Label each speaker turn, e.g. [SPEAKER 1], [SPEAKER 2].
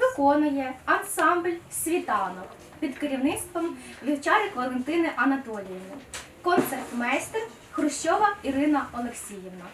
[SPEAKER 1] виконує ансамбль світанок під керівництвом вівчарик Валентини Анатоліївни, концертмейстер Хрущова Ірина Олексіївна.